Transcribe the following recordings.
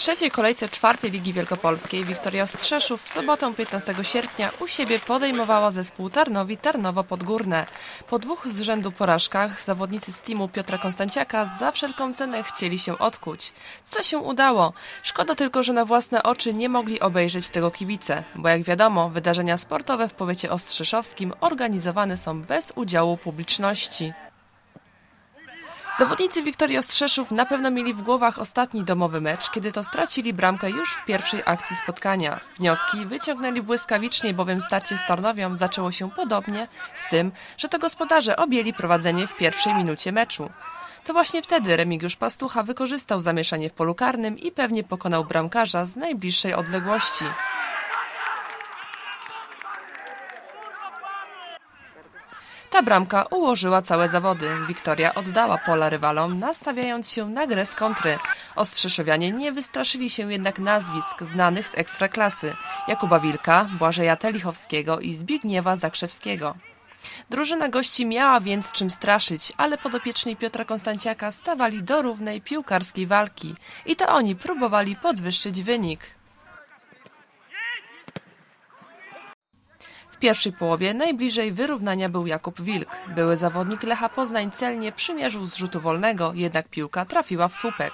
trzeciej kolejce czwartej Ligi Wielkopolskiej Wiktoria Ostrzeszów w sobotę 15 sierpnia u siebie podejmowała zespół Tarnowi Tarnowo Podgórne. Po dwóch z rzędu porażkach zawodnicy z teamu Piotra Konstanciaka za wszelką cenę chcieli się odkuć. Co się udało? Szkoda tylko, że na własne oczy nie mogli obejrzeć tego kibice, bo jak wiadomo, wydarzenia sportowe w powiecie ostrzeszowskim organizowane są bez udziału publiczności. Zawodnicy Wiktorii Ostrzeszów na pewno mieli w głowach ostatni domowy mecz, kiedy to stracili bramkę już w pierwszej akcji spotkania. Wnioski wyciągnęli błyskawicznie, bowiem starcie z Tarnowią zaczęło się podobnie z tym, że to gospodarze objęli prowadzenie w pierwszej minucie meczu. To właśnie wtedy Remigiusz Pastucha wykorzystał zamieszanie w polu karnym i pewnie pokonał bramkarza z najbliższej odległości. Ta bramka ułożyła całe zawody. Wiktoria oddała pola rywalom, nastawiając się na grę z kontry. Ostrzeszowianie nie wystraszyli się jednak nazwisk znanych z ekstraklasy. Jakuba Wilka, Błażeja Telichowskiego i Zbigniewa Zakrzewskiego. Drużyna gości miała więc czym straszyć, ale podopieczni Piotra Konstanciaka stawali do równej piłkarskiej walki. I to oni próbowali podwyższyć wynik. Pierwszej połowie najbliżej wyrównania był Jakub Wilk. Były zawodnik Lecha Poznań celnie przymierzył z rzutu wolnego, jednak piłka trafiła w słupek.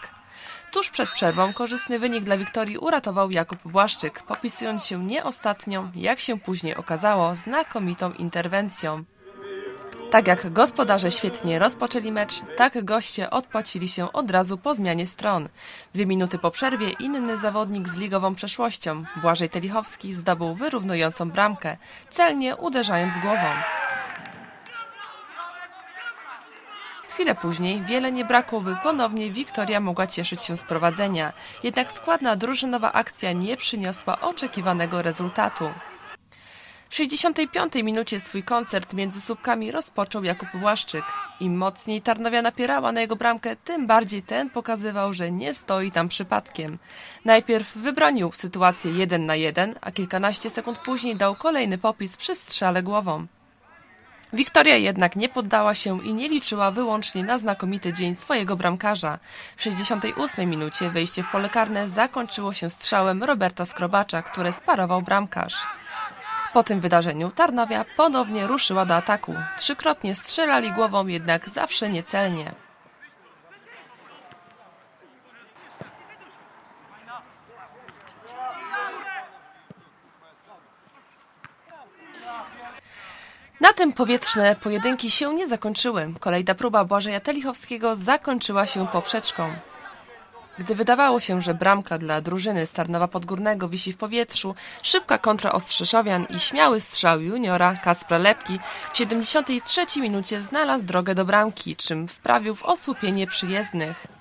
Tuż przed przerwą korzystny wynik dla Wiktorii uratował Jakub Błaszczyk, popisując się nie ostatnią, jak się później okazało, znakomitą interwencją. Tak jak gospodarze świetnie rozpoczęli mecz, tak goście odpłacili się od razu po zmianie stron. Dwie minuty po przerwie inny zawodnik z ligową przeszłością, Błażej Telichowski, zdobył wyrównującą bramkę, celnie uderzając głową. Chwilę później wiele nie brakło, by ponownie Wiktoria mogła cieszyć się z prowadzenia. Jednak składna drużynowa akcja nie przyniosła oczekiwanego rezultatu. W 65 minucie swój koncert między słupkami rozpoczął Jakub Błaszczyk. Im mocniej Tarnowia napierała na jego bramkę, tym bardziej ten pokazywał, że nie stoi tam przypadkiem. Najpierw wybronił sytuację 1 na 1, a kilkanaście sekund później dał kolejny popis przy strzale głową. Wiktoria jednak nie poddała się i nie liczyła wyłącznie na znakomity dzień swojego bramkarza. W 68 minucie wejście w pole karne zakończyło się strzałem Roberta Skrobacza, które sparował bramkarz. Po tym wydarzeniu Tarnowia ponownie ruszyła do ataku. Trzykrotnie strzelali głową, jednak zawsze niecelnie. Na tym powietrzne pojedynki się nie zakończyły. Kolejna próba Błażeja Telichowskiego zakończyła się poprzeczką. Gdy wydawało się, że bramka dla drużyny Starnowa Podgórnego wisi w powietrzu, szybka kontra Ostrzeszowian i śmiały strzał juniora Kacpra Lepki w 73 minucie znalazł drogę do bramki, czym wprawił w osłupienie przyjezdnych.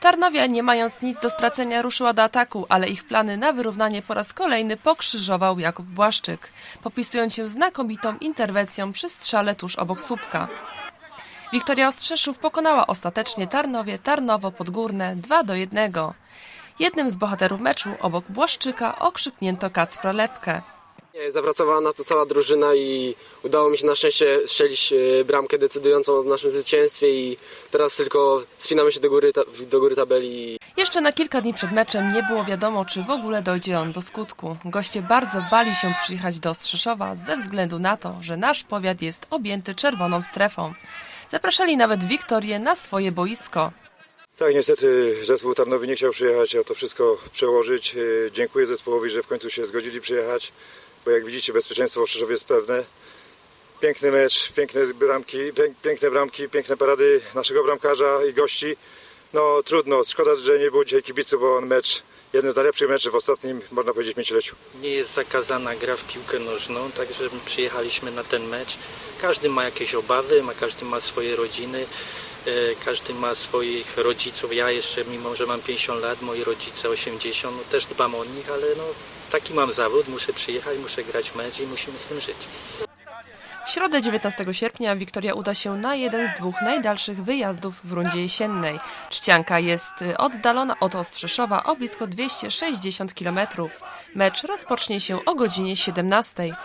Tarnowia, nie mając nic do stracenia, ruszyła do ataku, ale ich plany na wyrównanie po raz kolejny pokrzyżował Jakub Błaszczyk, popisując się znakomitą interwencją przy strzale tuż obok słupka. Wiktoria Ostrzeszów pokonała ostatecznie Tarnowie Tarnowo Podgórne 2 do 1. Jednym z bohaterów meczu obok Błaszczyka okrzyknięto Kacpra Lepkę. Zapracowała na to cała drużyna i udało mi się na szczęście strzelić e, bramkę decydującą o naszym zwycięstwie i teraz tylko spinamy się do góry, do góry tabeli. Jeszcze na kilka dni przed meczem nie było wiadomo, czy w ogóle dojdzie on do skutku. Goście bardzo bali się przyjechać do Ostrzeszowa ze względu na to, że nasz powiat jest objęty czerwoną strefą. Zapraszali nawet Wiktorię na swoje boisko. Tak, niestety zespół Tarnowy nie chciał przyjechać, a to wszystko przełożyć. E, Dziękuję zespołowi, że w końcu się zgodzili przyjechać, bo jak widzicie bezpieczeństwo w Szczerzowie jest pewne. Piękny mecz, piękne bramki, pięk- piękne bramki, piękne parady naszego bramkarza i gości. No trudno, szkoda, że nie było dzisiaj kibiców, bo on mecz, jeden z najlepszych meczów w ostatnim, można powiedzieć, pięcioleciu. Nie jest zakazana gra w piłkę nożną, także przyjechaliśmy na ten mecz. Każdy ma jakieś obawy, ma, każdy ma swoje rodziny, każdy ma swoich rodziców. Ja jeszcze, mimo że mam 50 lat, moi rodzice 80, no też dbam o nich, ale no, taki mam zawód, muszę przyjechać, muszę grać mecz i musimy z tym żyć. W środę 19 sierpnia Wiktoria uda się na jeden z dwóch najdalszych wyjazdów w rundzie jesiennej. Czcianka jest oddalona od Ostrzeszowa o blisko 260 km. Mecz rozpocznie się o godzinie 17.